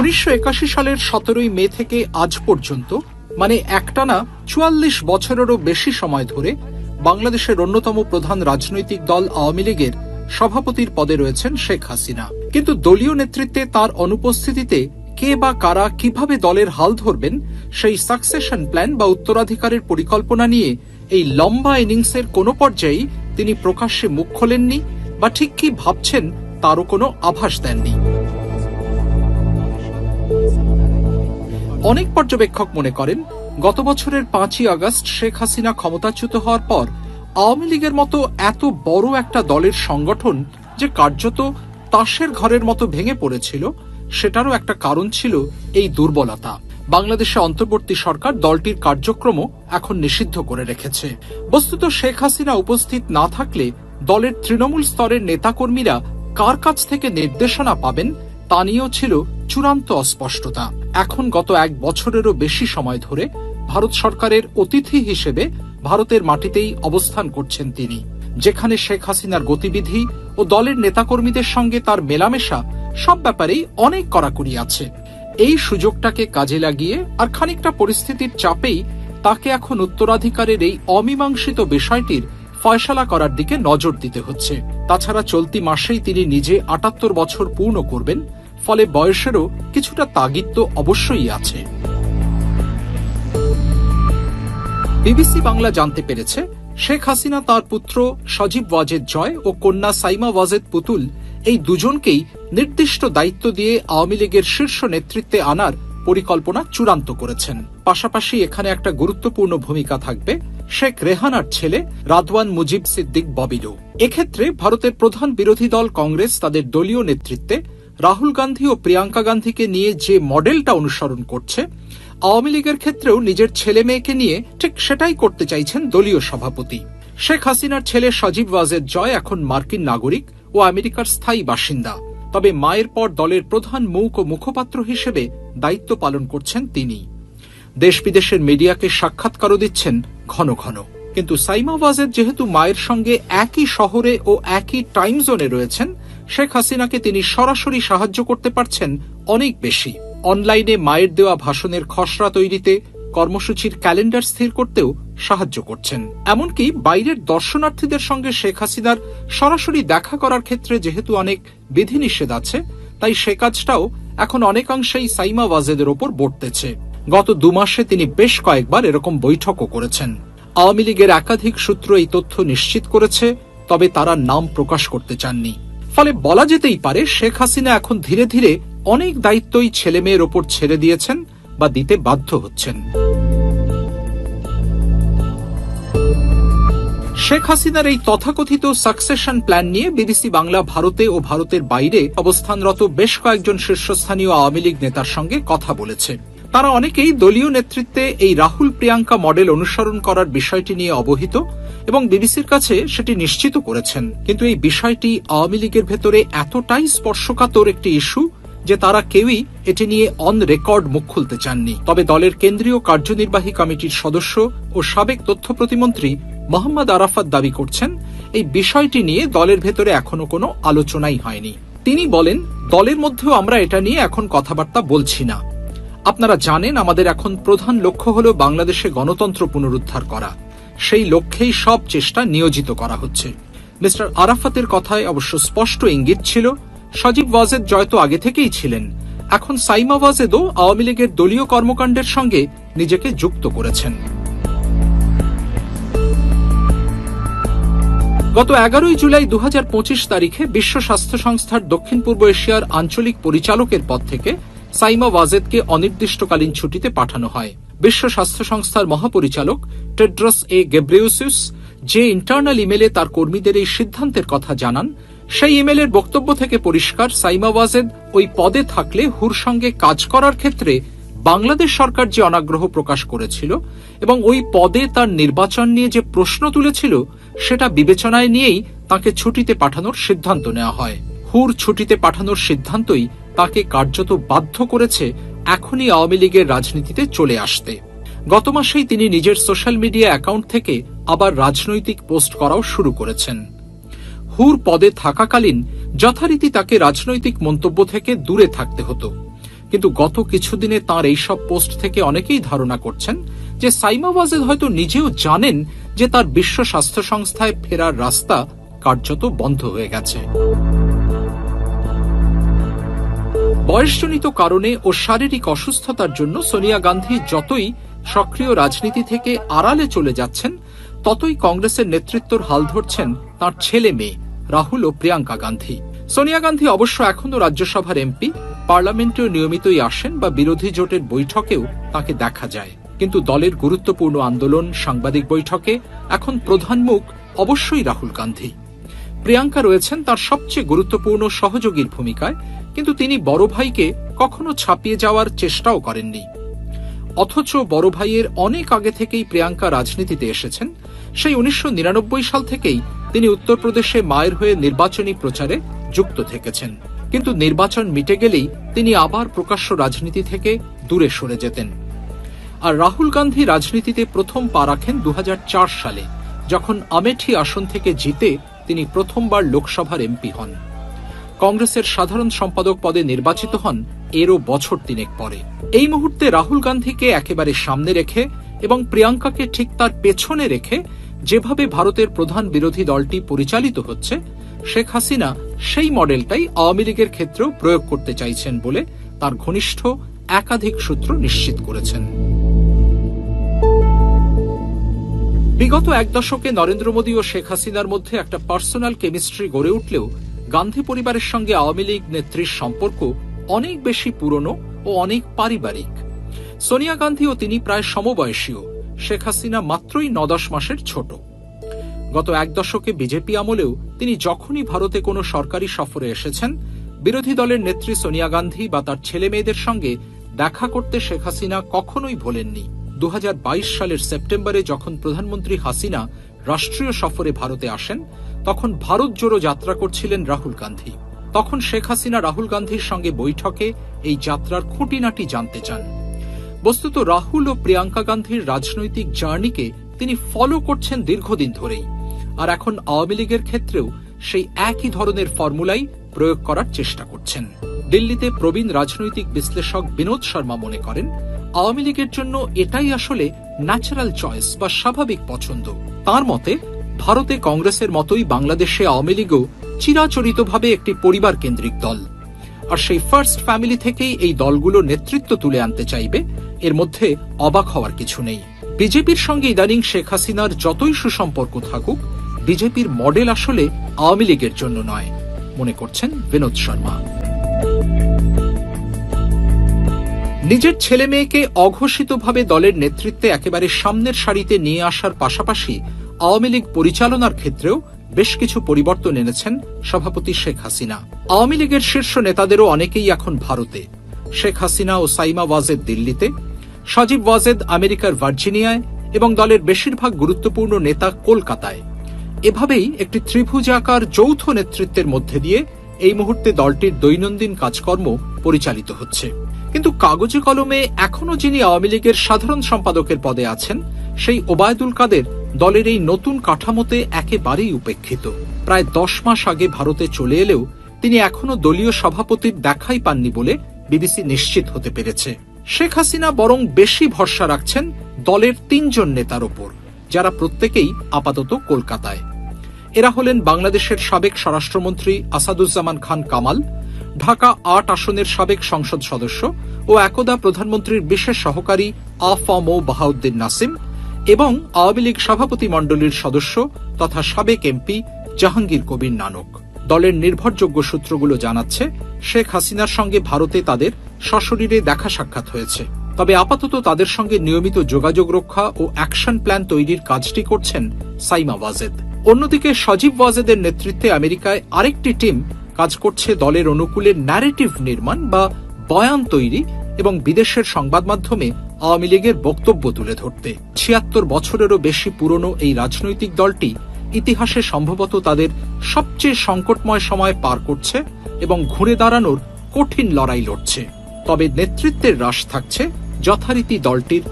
উনিশশো একাশি সালের সতেরোই মে থেকে আজ পর্যন্ত মানে একটানা চুয়াল্লিশ বছরেরও বেশি সময় ধরে, বাংলাদেশের অন্যতম প্রধান রাজনৈতিক দল আওয়ামী লীগের সভাপতির পদে রয়েছেন শেখ হাসিনা। কিন্তু দলীয় নেতৃত্বে তার অনুপস্থিতিতে কে বা কারা কীভাবে দলের হাল ধরবেন, সেই সাকসেশন প্ল্যান বা উত্তরাধিকারের পরিকল্পনা নিয়ে এই লম্বা ইনিংসের কোনো পর্যায়েই তিনি প্রকাশ্যে মুখ খোলেননি বা ঠিক কি ভাবছেন তারও কোনো আভাস দেননি। অনেক পর্যবেক্ষক মনে করেন, গত বছরের পাঁচই আগস্ট শেখ হাসিনা ক্ষমতাচ্যুত হওয়ার পর আওয়ামী লীগের মতো এত বড় একটা দলের সংগঠন যে কার্যত তাসের ঘরের মতো ভেঙে পড়েছিল, সেটারও একটা কারণ ছিল এই দুর্বলতা। বাংলাদেশে অন্তর্বর্তী সরকার দলটির কার্যক্রমও এখন নিষিদ্ধ করে রেখেছে। বস্তুত শেখ হাসিনা উপস্থিত না থাকলে দলের তৃণমূল স্তরের নেতাকর্মীরা কার কাছ থেকে নির্দেশনা পাবেন তা নিয়েও ছিল চূড়ান্ত অস্পষ্টতা। এখন গত এক বছরেরও বেশি সময় ধরে ভারত সরকারের অতিথি হিসেবে ভারতের মাটিতেই অবস্থান করছেন তিনি, যেখানে শেখ হাসিনার গতিবিধি ও দলের নেতাকর্মীদের সঙ্গে তার মেলামেশা সব ব্যাপারেই অনেক কড়াকড়ি আছে। এই সুযোগটাকে কাজে লাগিয়ে আর খানিকটা পরিস্থিতির চাপেই তাকে এখন উত্তরাধিকারের এই অমীমাংসিত বিষয়টির ফয়সালা করার দিকে নজর দিতে হচ্ছে। তাছাড়া চলতি মাসেই তিনি নিজে আটাত্তর বছর পূর্ণ করবেন ফলে বয়সেরও কিছুটা তাগিদ তো অবশ্যই আছে। বিবিসি বাংলা জানতে পেরেছে, শেখ হাসিনা তার পুত্র সজীব ওয়াজেদ জয় ও কন্যা সাইমা ওয়াজেদ পুতুল এই দুজনকেই নির্দিষ্ট দায়িত্ব দিয়ে আওয়ামী লীগের শীর্ষ নেতৃত্বে আনার পরিকল্পনা চূড়ান্ত করেছেন। পাশাপাশি এখানে একটা গুরুত্বপূর্ণ ভূমিকা থাকবে, শেখ রেহানার ছেলে রাদওয়ান মুজিব সিদ্দিক ববিরও এক্ষেত্রে ভারতের প্রধান বিরোধী দল কংগ্রেস তাদের দলীয় নেতৃত্বে রাহুল গান্ধী ও প্রিয়াঙ্কা গান্ধীকে নিয়ে যে মডেলটা অনুসরণ করছে, আওয়ামী লীগের ক্ষেত্রেও নিজের ছেলে মেয়েকে নিয়ে ঠিক সেটাই করতে চাইছেন দলীয় সভাপতি। শেখ হাসিনার ছেলে সজীব ওয়াজের জয় এখন মার্কিন নাগরিক ও আমেরিকার স্থায়ী বাসিন্দা। তবে মায়ের পর দলের প্রধান মৌক ও মুখপাত্র হিসেবে দায়িত্ব পালন করছেন তিনি। দেশ বিদেশের মিডিয়াকে সাক্ষাৎকারও দিচ্ছেন ঘন ঘন। কিন্তু সাইমা ওয়াজেদ যেহেতু মায়ের সঙ্গে একই শহরে ও একই টাইম জোনে রয়েছেন শেখ হাসিনাকে তিনি সরাসরি সাহায্য করতে পারছেন অনেক বেশি। অনলাইনে মায়ের দেওয়া ভাষণের খসড়া তৈরিতে কর্মসূচির ক্যালেন্ডার স্থির করতেও সাহায্য করছেন। এমনকি বাইরের দর্শনার্থীদের সঙ্গে শেখ হাসিনার সরাসরি দেখা করার ক্ষেত্রে যেহেতু অনেক বিধিনিষেধ আছে, তাই সে কাজটাও এখন অনেকাংশেই সাইমা ওয়াজেদের ওপর বর্তেছে। গত দু মাসে তিনি বেশ কয়েকবার এরকম বৈঠকও করেছেন। আওয়ামী লীগের একাধিক সূত্র এই তথ্য নিশ্চিত করেছে, তবে তারা নাম প্রকাশ করতে চাননি। ফলে বলা যেতেই পারে শেখ হাসিনা এখন ধীরে ধীরে অনেক দায়িত্বই ছেলে মেয়ের ওপর ছেড়ে দিয়েছেন বা দিতে বাধ্য হচ্ছেন। শেখ হাসিনার এই তথাকথিত সাকসেশন প্ল্যান নিয়ে বিবিসি বাংলা ভারতে ও ভারতের বাইরে অবস্থানরত বেশ কয়েকজন শীর্ষস্থানীয় আওয়ামী লীগ নেতার সঙ্গে কথা বলেছে। তারা অনেকেই দলীয় নেতৃত্বে এই রাহুল প্রিয়াঙ্কা মডেল অনুসরণ করার বিষয়টি নিয়ে অবহিত এবং বিবিসির কাছে সেটি নিশ্চিত করেছেন। কিন্তু এই বিষয়টি আওয়ামী লীগের ভেতরে এতটাই স্পর্শকাতর একটি ইস্যু যে তারা কেউই এটি নিয়ে অন রেকর্ড মুখ খুলতে চাননি। তবে দলের কেন্দ্রীয় কার্যনির্বাহী কমিটির সদস্য ও সাবেক তথ্য প্রতিমন্ত্রী মোহাম্মদ আরাফাত দাবি করছেন, এই বিষয়টি নিয়ে দলের ভেতরে এখনও কোনো আলোচনাই হয়নি। তিনি বলেন, দলের মধ্যেও আমরা এটা নিয়ে এখন কথাবার্তা বলছি না। আপনারা জানেন, আমাদের এখন প্রধান লক্ষ্য হল বাংলাদেশে গণতন্ত্র পুনরুদ্ধার করা। সেই লক্ষ্যেই সব চেষ্টা নিয়োজিত করা হচ্ছে। মিস্টার আরাফাতের কথায় অবশ্য স্পষ্ট ইঙ্গিত ছিল, সজীব ওয়াজেদ জয় তো আগে থেকেই ছিলেন। এখন সাইমা ওয়াজেদও আওয়ামী লীগের দলীয় কর্মকাণ্ডের সঙ্গে নিজেকে যুক্ত করেছেন। গত এগারোই জুলাই দু হাজার পঁচিশ তারিখে বিশ্ব স্বাস্থ্য সংস্থার দক্ষিণ পূর্ব এশিয়ার আঞ্চলিক পরিচালকের পদ থেকে সাইমা ওয়াজেদকে অনির্দিষ্টকালীন ছুটিতে পাঠানো হয়। বিশ্ব স্বাস্থ্য সংস্থার মহাপরিচালক টেড্রস এ গেব্রেউসিস যে ইন্টারনাল ইমেলে তার কর্মীদের এই সিদ্ধান্তের কথা জানান, সেই ইমেলের বক্তব্য থেকে পরিষ্কার সাইমা ওয়াজেদ ওই পদে থাকলে হুর সঙ্গে কাজ করার ক্ষেত্রে বাংলাদেশ সরকার যে অনাগ্রহ প্রকাশ করেছিল এবং ওই পদে তার নির্বাচন নিয়ে যে প্রশ্ন তুলেছিল, সেটা বিবেচনায় নিয়েই তাকে ছুটিতে পাঠানোর সিদ্ধান্ত নেওয়া হয়। হুর ছুটিতে পাঠানোর সিদ্ধান্তই তাকে কার্যত বাধ্য করেছে এখনই আওয়ামী লীগের রাজনীতিতে চলে আসতে। গত মাসেই তিনি নিজের সোশ্যাল মিডিয়া অ্যাকাউন্ট থেকে আবার রাজনৈতিক পোস্ট করাও শুরু করেছেন। হুর পদে থাকাকালীন যথারীতি তাকে রাজনৈতিক মন্তব্য থেকে দূরে থাকতে হতো। কিন্তু গত কিছুদিনে তার এইসব পোস্ট থেকে অনেকেই ধারণা করছেন যে সাইমা ওয়াজেদ হয়তো নিজেও জানেন যে তার বিশ্ব স্বাস্থ্য সংস্থায় ফেরার রাস্তা কার্যত বন্ধ হয়ে গেছে। বয়সজনিত কারণে ও শারীরিক অসুস্থতার জন্য সোনিয়া গান্ধী যতই সক্রিয় রাজনীতি থেকে আড়ালে চলে যাচ্ছেন, ততই কংগ্রেসের নেতৃত্বর হাল ধরছেন তার ছেলে মেয়ে, রাহুল ও প্রিয়াঙ্কা গান্ধী। সোনিয়া গান্ধী অবশ্য এখনও রাজ্যসভার এমপি, পার্লামেন্টেও নিয়মিতই আসেন বা বিরোধী জোটের বৈঠকেও তাকে দেখা যায়। কিন্তু দলের গুরুত্বপূর্ণ আন্দোলন, সাংবাদিক বৈঠকে এখন প্রধান মুখ অবশ্যই রাহুল গান্ধী। প্রিয়াঙ্কা রয়েছেন তার সবচেয়ে গুরুত্বপূর্ণ সহযোগীর ভূমিকায় কিন্তু তিনি বড় ভাইকে কখনো ছাপিয়ে যাওয়ার চেষ্টাও করেননি। অথচ বড় ভাইয়ের অনেক আগে থেকেই প্রিয়াঙ্কা রাজনীতিতে এসেছেন, সেই উনিশশো নিরানব্বই সাল থেকেই তিনি উত্তরপ্রদেশে মায়ের হয়ে নির্বাচনী প্রচারে যুক্ত থেকেছেন। কিন্তু নির্বাচন মিটে গেলেই তিনি আবার প্রকাশ্য রাজনীতি থেকে দূরে সরে যেতেন। আর রাহুল গান্ধী রাজনীতিতে প্রথম পা রাখেন দু হাজার চার সালে, যখন আমেঠি আসন থেকে জিতে তিনি প্রথমবার লোকসভার এমপি হন। কংগ্রেসের সাধারণ সম্পাদক পদে নির্বাচিত হন, এরও বছর তিনেক পরে। এই মুহূর্তে রাহুল গান্ধীকে একেবারে সামনে রেখে এবং প্রিয়াঙ্কাকে ঠিক তার পেছনে রেখে যেভাবে ভারতের প্রধান বিরোধী দলটি পরিচালিত হচ্ছে, শেখ হাসিনা সেই মডেলটাই আওয়ামী লীগের ক্ষেত্রেও প্রয়োগ করতে চাইছেন বলে তার ঘনিষ্ঠ একাধিক সূত্র নিশ্চিত করেছেন। বিগত এক দশকে নরেন্দ্র মোদী ও শেখ হাসিনার মধ্যে একটা পার্সোনাল কেমিস্ট্রি গড়ে উঠলেও গান্ধী পরিবারের সঙ্গে আওয়ামী লীগ নেত্রীর সম্পর্ক অনেক বেশি পুরনো ও অনেক পারিবারিক। সোনিয়া গান্ধী ও তিনি প্রায় সমবয়সীও। শেখ হাসিনা মাত্রই ন দশ মাসের ছোট। গত এক দশকে বিজেপি আমলেও তিনি যখনই ভারতে কোনো সরকারি সফরে এসেছেন, বিরোধী দলের নেত্রী সোনিয়া গান্ধী বা তার ছেলে মেয়েদের সঙ্গে দেখা করতে শেখ হাসিনা কখনোই ভোলেননি। দু হাজার বাইশ সালের সেপ্টেম্বরে যখন প্রধানমন্ত্রী হাসিনা রাষ্ট্রীয় সফরে ভারতে আসেন তখন ভারত জোড়ো যাত্রা করছিলেন রাহুল গান্ধী। তখন শেখ হাসিনা রাহুল গান্ধীর সঙ্গে বৈঠকে এই যাত্রার খুঁটিনাটি জানতে চান। বস্তুত রাহুল ও প্রিয়াঙ্কা গান্ধীর রাজনৈতিক জার্নিকে তিনি ফলো করছেন দীর্ঘদিন ধরেই। আর এখন আওয়ামী লীগের ক্ষেত্রেও সেই একই ধরনের ফর্মুলাই প্রয়োগ করার চেষ্টা করছেন। দিল্লিতে প্রবীণ রাজনৈতিক বিশ্লেষক বিনোদ শর্মা মনে করেন, আওয়ামী লীগের জন্য এটাই আসলে ন্যাচারাল চয়েস বা স্বাভাবিক পছন্দ। তার মতে ভারতে কংগ্রেসের মতোই বাংলাদেশে আওয়ামী লীগও চিরাচরিতভাবে একটি পরিবার কেন্দ্রিক দল। আর সেই ফার্স্ট ফ্যামিলি থেকেই এই দলগুলো নেতৃত্ব তুলে আনতে চাইবে, এর মধ্যে অবাক হওয়ার কিছু নেই। বিজেপির সঙ্গে ইদানিং শেখ হাসিনার যতই সুসম্পর্ক থাকুক, বিজেপির মডেল আসলে আওয়ামী লীগের জন্য নয়। মনে করছেন বিনোদ শর্মা। নিজের ছেলে মেয়েকে অঘোষিতভাবে দলের নেতৃত্বে একেবারে সামনের সারিতে নিয়ে আসার পাশাপাশি আওয়ামী লীগ পরিচালনার ক্ষেত্রেও বেশ কিছু পরিবর্তন এনেছেন সভাপতি শেখ হাসিনা। আওয়ামী লীগের শীর্ষ নেতাদেরও অনেকেই এখন ভারতে। শেখ হাসিনা ও সাইমা ওয়াজেদ দিল্লিতে, সজীব ওয়াজেদ আমেরিকার ভার্জিনিয়ায় এবং দলের বেশিরভাগ গুরুত্বপূর্ণ নেতা কলকাতায়। এভাবেই একটি ত্রিভুজাকার যৌথ নেতৃত্বের মধ্যে দিয়ে এই মুহূর্তে দলটির দৈনন্দিন কাজকর্ম পরিচালিত হচ্ছে। কিন্তু কাগজে কলমে এখনও যিনি আওয়ামী লীগের সাধারণ সম্পাদকের পদে আছেন, সেই ওবায়দুল কাদের দলের এই নতুন কাঠামোতে একেবারেই উপেক্ষিত। প্রায় দশ মাস আগে ভারতে চলে এলেও তিনি এখনও দলীয় সভাপতির দেখাই পাননি বলে বিবিসি নিশ্চিত হতে পেরেছে। শেখ হাসিনা বরং বেশি ভরসা রাখছেন দলের তিনজন নেতার ওপর, যারা প্রত্যেকেই আপাতত কলকাতায়। এরা হলেন বাংলাদেশের সাবেক স্বরাষ্ট্রমন্ত্রী আসাদুজ্জামান খান কামাল, ঢাকা আট আসনের সাবেক সংসদ সদস্য ও একদা প্রধানমন্ত্রীর বিশেষ সহকারী আফম বাহাউদ্দিন নাসিম এবং আওয়ামী লীগ সভাপতি মণ্ডলীর সদস্য তথা সাবেক এমপি জাহাঙ্গীর কবির নানক। দলের নির্ভরযোগ্য সূত্রগুলো জানাচ্ছে, শেখ হাসিনার সঙ্গে ভারতে তাদের সশরীরে দেখা সাক্ষাৎ হয়েছে। তবে আপাতত তাদের সঙ্গে নিয়মিত যোগাযোগ রক্ষা ও অ্যাকশন প্ল্যান তৈরির কাজটি করছেন সাইমা ওয়াজেদ। অন্যদিকে সজীব ওয়াজেদের নেতৃত্বে আমেরিকায় আরেকটি টিম কাজ করছে দলের অনুকূলে ন্যারেটিভ নির্মাণ বা বয়ান তৈরি এবং বিদেশের সংবাদ মাধ্যমে আওয়ামী লীগের বক্তব্য তুলে ধরতে। ছিয়াত্তর বছরেরও বেশি পুরনো এই রাজনৈতিক দলটি ইতিহাসে সম্ভবত তাদের সবচেয়ে সংকটময় সময় পার করছে এবং ঘুরে দাঁড়ানোর কঠিন লড়াই লড়ছে। তবে নেতৃত্বের হ্রাস থাকছে যথারীতি দলটির